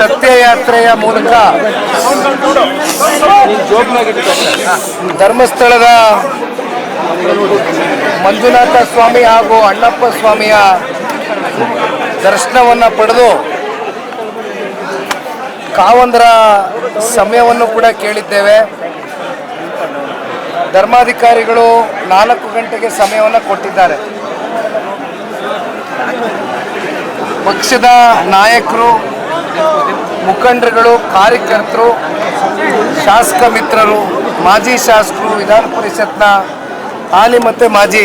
ಯಾತ್ರೆಯ ಮೂಲಕ ಧರ್ಮಸ್ಥಳದ ಮಂಜುನಾಥ ಸ್ವಾಮಿ ಹಾಗೂ ಅಣ್ಣಪ್ಪ ಸ್ವಾಮಿಯ ದರ್ಶನವನ್ನು ಪಡೆದು ಕಾವಂದರ ಸಮಯವನ್ನು ಕೂಡ ಕೇಳಿದ್ದೇವೆ. ಧರ್ಮಾಧಿಕಾರಿಗಳು ನಾಲ್ಕು ಗಂಟೆಗೆ ಸಮಯವನ್ನು ಕೊಟ್ಟಿದ್ದಾರೆ. ಪಕ್ಷದ ನಾಯಕರು ಮುಖಂಡರುಗಳು, ಕಾರ್ಯಕರ್ತರು, ಶಾಸಕ ಮಿತ್ರರು, ಮಾಜಿ ಶಾಸಕರು, ವಿಧಾನ ಪರಿಷತ್ನ ಹಾಲಿ ಮತ್ತು ಮಾಜಿ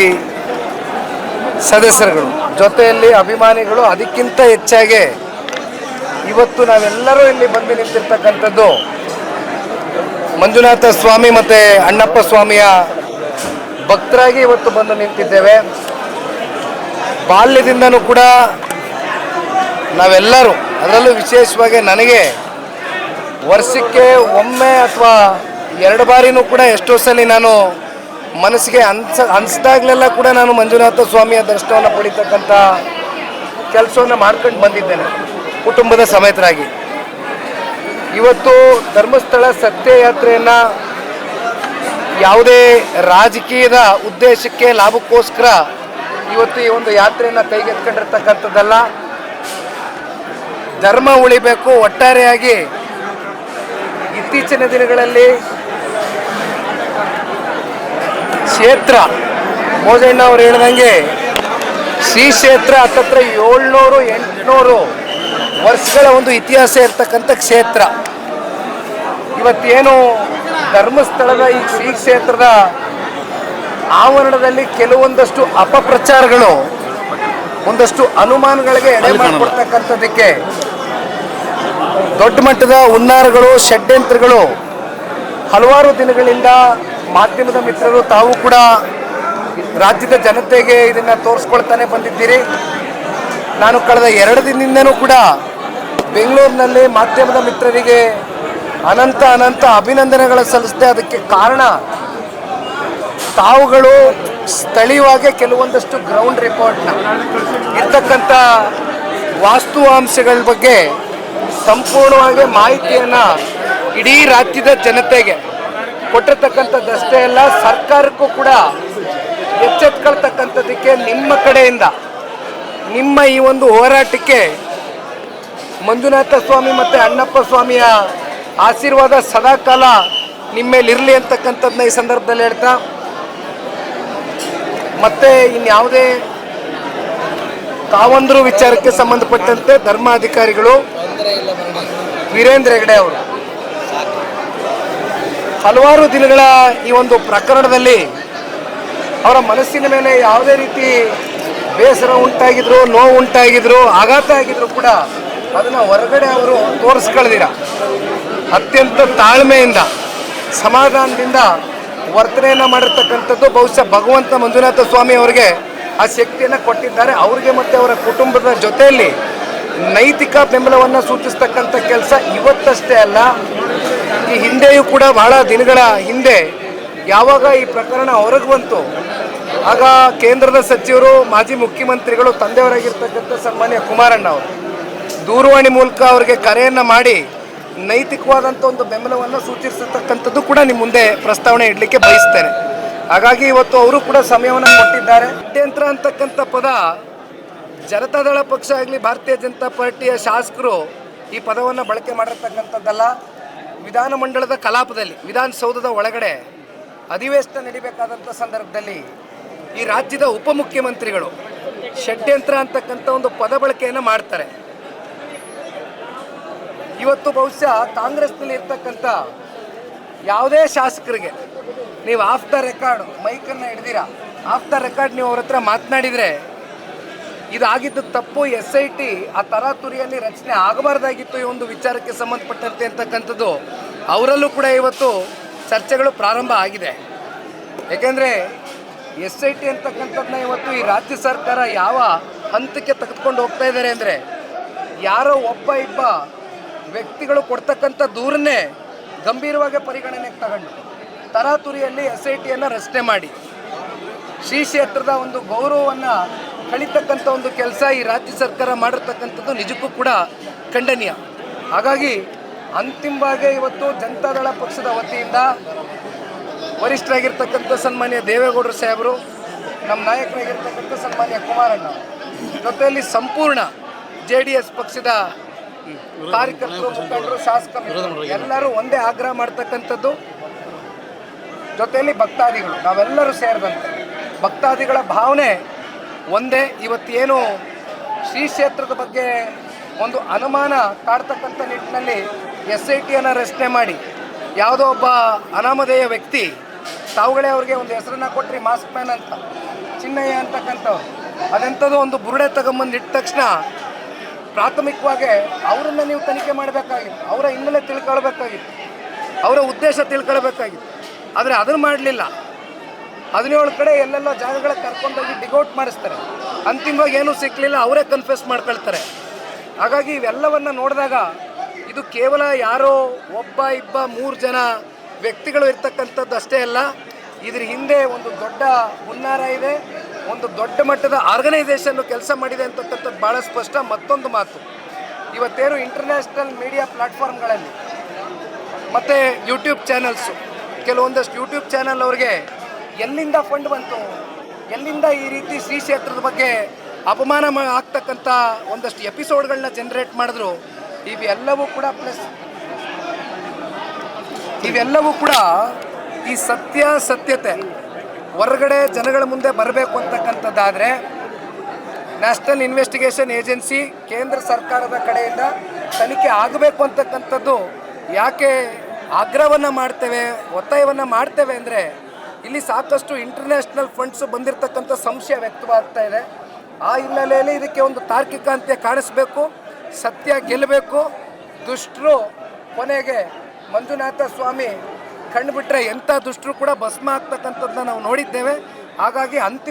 ಸದಸ್ಯರುಗಳು. ಜೊತೆಯಲ್ಲಿ ಅಭಿಮಾನಿಗಳು ಅದಕ್ಕಿಂತ ಹೆಚ್ಚಾಗಿ ಇವತ್ತು ನಾವೆಲ್ಲರೂ ಇಲ್ಲಿ ಬಂದು ನಿಂತಿರ್ತಕ್ಕಂಥದ್ದು ಮಂಜುನಾಥ ಸ್ವಾಮಿ ಮತ್ತು ಅಣ್ಣಪ್ಪ ಸ್ವಾಮಿಯ ಭಕ್ತರಾಗಿ ಇವತ್ತು ಬಂದು ನಿಂತಿದ್ದೇವೆ. ಬಾಲ್ಯದಿಂದನೂ ಕೂಡ ನಾವೆಲ್ಲರೂ ಅದರಲ್ಲೂ ವಿಶೇಷವಾಗಿ ನನಗೆ ವರ್ಷಕ್ಕೆ ಒಮ್ಮೆ ಅಥವಾ ಎರಡು ಬಾರಿನೂ ಕೂಡ ಎಷ್ಟೋ ಸಲ ನಾನು ಮನಸ್ಸಿಗೆ ಅನ್ಸ, ಅನಿಸ್ದಾಗಲೆಲ್ಲ ಕೂಡ ನಾನು ಮಂಜುನಾಥ ಸ್ವಾಮಿಯ ದರ್ಶನವನ್ನು ಪಡಿತಕ್ಕಂಥ ಕೆಲಸವನ್ನು ಮಾಡ್ಕೊಂಡು ಬಂದಿದ್ದೇನೆ, ಕುಟುಂಬದ ಸಮೇತರಾಗಿ. ಇವತ್ತು ಧರ್ಮಸ್ಥಳ ಸತ್ಯಯಾತ್ರೆಯನ್ನು ಯಾವುದೇ ರಾಜಕೀಯದ ಉದ್ದೇಶಕ್ಕೆ, ಲಾಭಕ್ಕೋಸ್ಕರ ಇವತ್ತು ಈ ಒಂದು ಯಾತ್ರೆಯನ್ನು ಕೈಗೆತ್ಕೊಂಡಿರ್ತಕ್ಕಂಥದ್ದಲ್ಲ ಧರ್ಮ ಉಳಿಬೇಕು ಒಟ್ಟಾರೆಯಾಗಿ ಇತ್ತೀಚಿನ ದಿನಗಳಲ್ಲಿ ಕ್ಷೇತ್ರ. ಮೋಜಣ್ಣ ಅವರು ಹೇಳ್ದಂಗೆ ಶ್ರೀ ಕ್ಷೇತ್ರ ಹತ್ತತ್ರ ಏಳ್ನೂರು ಎಂಟುನೂರು ವರ್ಷಗಳ ಒಂದು ಇತಿಹಾಸ ಇರ್ತಕ್ಕಂಥ ಕ್ಷೇತ್ರ. ಇವತ್ತೇನು ಧರ್ಮಸ್ಥಳದ ಈ ಶ್ರೀ ಕ್ಷೇತ್ರದ ಆವರಣದಲ್ಲಿ ಕೆಲವೊಂದಷ್ಟು ಅಪಪ್ರಚಾರಗಳು ಒಂದಷ್ಟು ಅನುಮಾನಗಳಿಗೆ ಎಡೆ ಮಾಡಿಕೊಡ್ತಕ್ಕಂಥದ್ದಕ್ಕೆ ದೊಡ್ಡ ಮಟ್ಟದ ಹುನ್ನಾರಗಳು, ಷಡ್ಯಂತ್ರಗಳು ಹಲವಾರು ದಿನಗಳಿಂದ ಮಾಧ್ಯಮದ ಮಿತ್ರರು ತಾವು ಕೂಡ ರಾಜ್ಯದ ಜನತೆಗೆ ಇದನ್ನು ತೋರಿಸ್ಕೊಳ್ತಾನೆ ಬಂದಿದ್ದೀರಿ. ನಾನು ಕಳೆದ ಎರಡು ದಿನದಿಂದನೂ ಕೂಡ ಬೆಂಗಳೂರಿನಲ್ಲಿ ಮಾಧ್ಯಮದ ಮಿತ್ರರಿಗೆ ಅನಂತ ಅನಂತ ಅಭಿನಂದನೆಗಳ ಸಲ್ಲಿಸಿದೆ. ಅದಕ್ಕೆ ಕಾರಣ ತಾವುಗಳು ಸ್ಥಳೀಯವಾಗಿ ಕೆಲವೊಂದಷ್ಟು ಗ್ರೌಂಡ್ ರಿಪೋರ್ಟ್ನ ಇರ್ತಕ್ಕಂಥ ವಾಸ್ತುವಾಂಶಗಳ ಬಗ್ಗೆ ಸಂಪೂರ್ಣವಾಗಿ ಮಾಹಿತಿಯನ್ನು ಇಡೀ ರಾಜ್ಯದ ಜನತೆಗೆ ಕೊಟ್ಟಿರ್ತಕ್ಕಂಥದ್ದಷ್ಟೇ ಅಲ್ಲ, ಸರ್ಕಾರಕ್ಕೂ ಕೂಡ ಎಚ್ಚೆತ್ಕೊಳ್ತಕ್ಕಂಥದ್ದಕ್ಕೆ ನಿಮ್ಮ ಕಡೆಯಿಂದ ನಿಮ್ಮ ಈ ಒಂದು ಹೋರಾಟಕ್ಕೆ ಮಂಜುನಾಥ ಸ್ವಾಮಿ ಮತ್ತು ಅಣ್ಣಪ್ಪ ಸ್ವಾಮಿಯ ಆಶೀರ್ವಾದ ಸದಾಕಾಲ ನಿಮ್ಮ ಇರಲಿ ಅಂತಕ್ಕಂಥದ್ದನ್ನ ಈ ಸಂದರ್ಭದಲ್ಲಿ ಹೇಳ್ತಾ, ಮತ್ತೆ ಇನ್ಯಾವುದೇ ಕಾವಂದರು ವಿಚಾರಕ್ಕೆ ಸಂಬಂಧಪಟ್ಟಂತೆ ಧರ್ಮಾಧಿಕಾರಿಗಳು ವೀರೇಂದ್ರ ಹೆಗಡೆ ಅವರು. ಹಲವಾರು ದಿನಗಳ ಈ ಒಂದು ಪ್ರಕರಣದಲ್ಲಿ ಅವರ ಮನಸ್ಸಿನ ಮೇಲೆ ಯಾವುದೇ ರೀತಿ ಬೇಸರ ಉಂಟಾಗಿದ್ರು, ನೋವು ಉಂಟಾಗಿದ್ರು, ಆಘಾತ ಆಗಿದ್ರು ಕೂಡ ಅದನ್ನು ಹೊರಗಡೆ ಅವರು ತೋರಿಸ್ಕೊಳ್ದಿರ ಅತ್ಯಂತ ತಾಳ್ಮೆಯಿಂದ, ಸಮಾಧಾನದಿಂದ ವರ್ತನೆಯನ್ನು ಮಾಡಿರ್ತಕ್ಕಂಥದ್ದು ಬಹುಶಃ ಭಗವಂತ ಮಂಜುನಾಥ ಸ್ವಾಮಿ ಅವರಿಗೆ ಆ ಶಕ್ತಿಯನ್ನು ಕೊಟ್ಟಿದ್ದಾರೆ. ಅವರಿಗೆ ಮತ್ತು ಅವರ ಕುಟುಂಬದ ಜೊತೆಯಲ್ಲಿ ನೈತಿಕ ಬೆಂಬಲವನ್ನು ಸೂಚಿಸ್ತಕ್ಕಂಥ ಕೆಲಸ ಇವತ್ತಷ್ಟೇ ಅಲ್ಲ, ಈ ಹಿಂದೆಯೂ ಕೂಡ ಬಹಳ ದಿನಗಳ ಹಿಂದೆ ಯಾವಾಗ ಈ ಪ್ರಕರಣ ಹೊರಗೆ ಬಂತು, ಆಗ ಕೇಂದ್ರದ ಸಚಿವರು, ಮಾಜಿ ಮುಖ್ಯಮಂತ್ರಿಗಳು, ತಂದೆಯವರಾಗಿರ್ತಕ್ಕಂಥ ಸನ್ಮಾನ್ಯ ಕುಮಾರಣ್ಣ ಅವರು ದೂರವಾಣಿ ಮೂಲಕ ಅವರಿಗೆ ಕರೆಯನ್ನು ಮಾಡಿ ನೈತಿಕವಾದಂಥ ಒಂದು ಬೆಂಬಲವನ್ನು ಸೂಚಿಸತಕ್ಕಂಥದ್ದು ಕೂಡ ನಿಮ್ಮ ಮುಂದೆ ಪ್ರಸ್ತಾವನೆ ಇಡಲಿಕ್ಕೆ ಬಯಸ್ತೇನೆ. ಹಾಗಾಗಿ ಇವತ್ತು ಅವರು ಕೂಡ ಸಮಯವನ್ನು ಕೊಟ್ಟಿದ್ದಾರೆ. ಅತ್ಯಂತ ಅಂತಕ್ಕಂಥ ಪದ ಜನತಾದಳ ಪಕ್ಷ ಆಗಲಿ ಭಾರತೀಯ ಜನತಾ ಪಾರ್ಟಿಯ ಶಾಸಕರು ಈ ಪದವನ್ನು ಬಳಕೆ ಮಾಡಿರ್ತಕ್ಕಂಥದ್ದಲ್ಲ. ವಿಧಾನಮಂಡಲದ ಕಲಾಪದಲ್ಲಿ, ವಿಧಾನಸೌಧದ ಒಳಗಡೆ ಅಧಿವೇಶನ ನಡಿಬೇಕಾದಂಥ ಸಂದರ್ಭದಲ್ಲಿ ಈ ರಾಜ್ಯದ ಉಪಮುಖ್ಯಮಂತ್ರಿಗಳು ಷಡ್ಯಂತ್ರ ಅಂತಕ್ಕಂಥ ಒಂದು ಪದ ಬಳಕೆಯನ್ನು ಮಾಡ್ತಾರೆ. ಇವತ್ತು ಬಹುಶಃ ಕಾಂಗ್ರೆಸ್ನಲ್ಲಿ ಇರ್ತಕ್ಕಂಥ ಯಾವುದೇ ಶಾಸಕರಿಗೆ ನೀವು ಆಫ್ ದ ರೆಕಾರ್ಡ್ ಮೈಕನ್ನು ಹಿಡ್ದಿರಾ, ಆಫ್ ದ ರೆಕಾರ್ಡ್ ನೀವು ಅವ್ರ ಹತ್ರ ಮಾತನಾಡಿದರೆ ಇದಾಗಿದ್ದು ತಪ್ಪು ಎಸ್ ಐ ಟಿ ಆ ತರಾತುರಿಯಲ್ಲಿ ರಚನೆ ಆಗಬಾರ್ದಾಗಿತ್ತು ಈ ಒಂದು ವಿಚಾರಕ್ಕೆ ಸಂಬಂಧಪಟ್ಟಂತೆ ಅಂತಕ್ಕಂಥದ್ದು ಅವರಲ್ಲೂ ಕೂಡ ಇವತ್ತು ಚರ್ಚೆಗಳು ಪ್ರಾರಂಭ ಆಗಿದೆ. ಏಕೆಂದರೆ ಎಸ್ ಐ ಟಿ ಅಂತಕ್ಕಂಥದ್ದನ್ನ ಇವತ್ತು ಈ ರಾಜ್ಯ ಸರ್ಕಾರ ಯಾವ ಹಂತಕ್ಕೆ ತೆಗೆದುಕೊಂಡು ಹೋಗ್ತಾ ಇದ್ದಾರೆ ಅಂದರೆ ಯಾರೋ ಒಬ್ಬ ಇಬ್ಬ ವ್ಯಕ್ತಿಗಳು ಕೊಡ್ತಕ್ಕಂಥ ದೂರನ್ನೇ ಗಂಭೀರವಾಗಿ ಪರಿಗಣನೆಗೆ ತಗೊಂಡು ತರಾತುರಿಯಲ್ಲಿ ಎಸ್ ಐ ಟಿಯನ್ನು ರಚನೆ ಮಾಡಿ. ಶ್ರೀ ಕ್ಷೇತ್ರದ ಒಂದು ಗೌರವವನ್ನು ಕಳಿತಕ್ಕಂಥ ಒಂದು ಕೆಲಸ ಈ ರಾಜ್ಯ ಸರ್ಕಾರ ಮಾಡಿರ್ತಕ್ಕಂಥದ್ದು ನಿಜಕ್ಕೂ ಕೂಡ ಖಂಡನೀಯ. ಹಾಗಾಗಿ ಅಂತಿಮವಾಗಿ ಇವತ್ತು ಜನತಾದಳ ಪಕ್ಷದ ವತಿಯಿಂದ ವರಿಷ್ಠರಾಗಿರ್ತಕ್ಕಂಥ ಸನ್ಮಾನ್ಯ ದೇವೇಗೌಡರು ಸಾಹೇಬರು, ನಮ್ಮ ನಾಯಕರಾಗಿರ್ತಕ್ಕಂಥ ಸನ್ಮಾನ್ಯ ಕುಮಾರಣ್ಣ, ಜೊತೆಯಲ್ಲಿ ಸಂಪೂರ್ಣ ಜೆ ಡಿ ಎಸ್ ಪಕ್ಷದ ಕಾರ್ಯಕರ್ತರು, ಮುಖಂಡರು, ಶಾಸಕ ಎಲ್ಲರೂ ಒಂದೇ ಆಗ್ರಹ ಮಾಡ್ತಕ್ಕಂಥದ್ದು. ಜೊತೆಯಲ್ಲಿ ಭಕ್ತಾದಿಗಳು, ನಾವೆಲ್ಲರೂ ಸೇರಿದಂತೆ ಭಕ್ತಾದಿಗಳ ಭಾವನೆ ಒಂದೇ ಇವತ್ತೇನು ಶ್ರೀ ಕ್ಷೇತ್ರದ ಬಗ್ಗೆ ಒಂದು ಅನುಮಾನ ಕಾಡ್ತಕ್ಕಂಥ ನಿಟ್ಟಿನಲ್ಲಿ ಎಸ್ ಐ ಟಿಯನ್ನು ರಚನೆ ಮಾಡಿ ಯಾವುದೋ ಒಬ್ಬ ಅನಾಮಧೇಯ ವ್ಯಕ್ತಿ ತಾವುಗಳೇ ಅವ್ರಿಗೆ ಒಂದು ಹೆಸರನ್ನ ಕೊಟ್ಟರೆ ಮಾಸ್ಕ್ ಮ್ಯಾನ್ ಅಂತ, ಚಿನ್ನಯ್ಯ ಅಂತಕ್ಕಂಥವ್ರು. ಅದೆಂಥದ್ದು ಒಂದು ಬುರುಡೆ ತಗೊಂಬಂದು ಇಟ್ಟ ತಕ್ಷಣ ಪ್ರಾಥಮಿಕವಾಗಿ ಅವರನ್ನು ನೀವು ತನಿಖೆ ಮಾಡಬೇಕಾಗಿತ್ತು, ಅವರ ಹಿನ್ನೆಲೆ ತಿಳ್ಕೊಳ್ಬೇಕಾಗಿತ್ತು, ಅವರ ಉದ್ದೇಶ ತಿಳ್ಕೊಳ್ಬೇಕಾಗಿತ್ತು. ಆದರೆ ಅದನ್ನು ಮಾಡಲಿಲ್ಲ. ಹದಿನೇಳು ಕಡೆ ಎಲ್ಲೆಲ್ಲೋ ಜಾಗಗಳ ಕರ್ಕೊಂಡೋಗಿ ಡಿಗೌಟ್ ಮಾಡಿಸ್ತಾರೆ. ಅಂತಿಮವಾಗಿ ಏನೂ ಸಿಕ್ಕಲಿಲ್ಲ ಅವರೇ ಕನ್ಫ್ಯೂಸ್ ಮಾಡ್ಕೊಳ್ತಾರೆ. ಹಾಗಾಗಿ ಇವೆಲ್ಲವನ್ನು ನೋಡಿದಾಗ ಇದು ಕೇವಲ ಯಾರೋ ಒಬ್ಬ, ಇಬ್ಬ, ಮೂರು ಜನ ವ್ಯಕ್ತಿಗಳು ಇರ್ತಕ್ಕಂಥದ್ದು ಅಷ್ಟೇ ಅಲ್ಲ, ಇದ್ರ ಹಿಂದೆ ಒಂದು ದೊಡ್ಡ ಹುನ್ನಾರ ಇದೆ, ಒಂದು ದೊಡ್ಡ ಮಟ್ಟದ ಆರ್ಗನೈಸೇಷನ್ ಕೆಲಸ ಮಾಡಿದೆ ಅಂತಕ್ಕಂಥದ್ದು ಭಾಳ ಸ್ಪಷ್ಟ ಮತ್ತೊಂದು ಮಾತು. ಇವತ್ತೇನು ಇಂಟರ್ನ್ಯಾಷನಲ್ ಮೀಡಿಯಾ ಪ್ಲಾಟ್ಫಾರ್ಮ್ಗಳಲ್ಲಿ ಮತ್ತು ಯೂಟ್ಯೂಬ್ ಚಾನಲ್ಸು ಕೆಲವೊಂದಷ್ಟು ಯೂಟ್ಯೂಬ್ ಚಾನಲ್ ಅವ್ರಿಗೆ ಎಲ್ಲಿಂದ ಫಂಡ್ ಬಂತು? ಎಲ್ಲಿಂದ ಈ ರೀತಿ ಶ್ರೀ ಕ್ಷೇತ್ರದ ಬಗ್ಗೆ ಅಪಮಾನ ಆಗ್ತಕ್ಕಂಥ ಒಂದಷ್ಟು ಎಪಿಸೋಡ್ಗಳನ್ನ ಜನರೇಟ್ ಮಾಡಿದ್ರು. ಇವೆಲ್ಲವೂ ಕೂಡ ಪ್ಲಸ್ ಇವೆಲ್ಲವೂ ಕೂಡ ಈ ಸತ್ಯ ಸತ್ಯತೆ, ಹೊರಗಡೆ ಜನಗಳ ಮುಂದೆ ಬರಬೇಕು ಅಂತಕ್ಕಂಥದ್ದಾದರೆ ನ್ಯಾಷನಲ್ ಇನ್ವೆಸ್ಟಿಗೇಷನ್ ಏಜೆನ್ಸಿ ಕೇಂದ್ರ ಸರ್ಕಾರದ ಕಡೆಯಿಂದ ತನಿಖೆ ಆಗಬೇಕು ಅಂತಕ್ಕಂಥದ್ದು ಯಾಕೆ ಆಗ್ರಹವನ್ನು ಮಾಡ್ತೇವೆ, ಒತ್ತಾಯವನ್ನು ಮಾಡ್ತೇವೆ ಅಂದರೆ ಇಲ್ಲಿ ಸಾಕಷ್ಟು ಇಂಟರ್ನ್ಯಾಷನಲ್ ಫಂಡ್ಸ್ ಬಂದಿರತಕ್ಕಂಥ ಸಂಶಯ ವ್ಯಕ್ತವಾಗ್ತಾ ಇದೆ. ಆ ಹಿನ್ನೆಲೆಯಲ್ಲಿ ಇದಕ್ಕೆ ಒಂದು ತಾರ್ಕಿಕ ಅಂತ್ಯ ಕಾಣಿಸ್ಬೇಕು, ಸತ್ಯ ಗೆಲ್ಲಬೇಕು. ದುಷ್ಟರು ಕೊನೆಗೆ ಮಂಜುನಾಥ ಸ್ವಾಮಿ ಕಣ್ಣು ಬಿಟ್ಟರೆ ಎಂಥ ದುಷ್ಟರು ಕೂಡ ಭಸ್ಮ ಆಗ್ತಕ್ಕಂಥದ್ದನ್ನ ನಾವು ನೋಡಿದ್ದೇವೆ. ಹಾಗಾಗಿ ಅಂತಿಮ